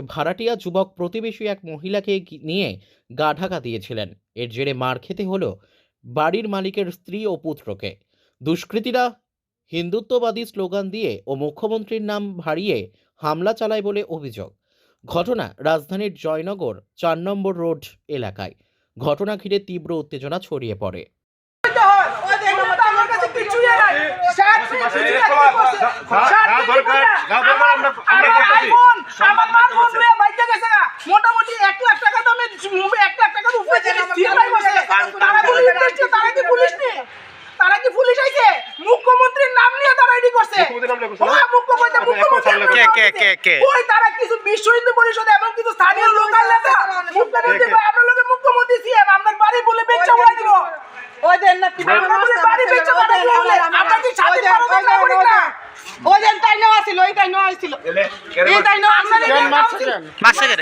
ভাড়াটিয়া যুবক প্রতিবেশী এক মহিলাকে নিয়ে গা ঢাকা দিয়েছিলেন। এর জেরে মার খেতে হলো বাড়ির মালিকের স্ত্রী ও পুত্রকে। দুষ্কৃতীরা হিন্দুত্ববাদী স্লোগান দিয়ে ও মুখ্যমন্ত্রীর নাম ভারিয়ে হামলা চালায় বলে অভিযোগ। ঘটনা রাজধানীর জয়নগর চার নম্বর রোড এলাকায়। ঘটনা ঘিরে তীব্র উত্তেজনা ছড়িয়ে পড়ে। আমার তারা কি তারা কি পুলিশ আইছে? মুখ্যমন্ত্রীর নাম নিয়ে তারা এডি করছে। মুখ্যমন্ত্রী সামনে কে কে, কে, কে? ওই তারা কিছু বিশ্ব হিন্দু পরিষদ এবং কিছু স্থানীয় লোকাল নেতা মুখ্যমন্ত্রী? আপনার লোকের মুখ্যমন্ত্রী সিএম আপনার বাড়ি বলে বেচা উড়াই দিব। ওই ওদের না কি বাড়ি বেচা উড়াই দিব। আপনার কি স্বাধীন ভারতের নাগরিক না? ওদের তাই নেওয়া ছিল ওই তাই নেওয়া ছিল। এই তাই মারছে কেন? মারছে কেন?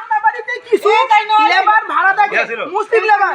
আপনার বাড়িতে কিছু তাই নয়। লেবার ভাড়া থাকে Muslim labour.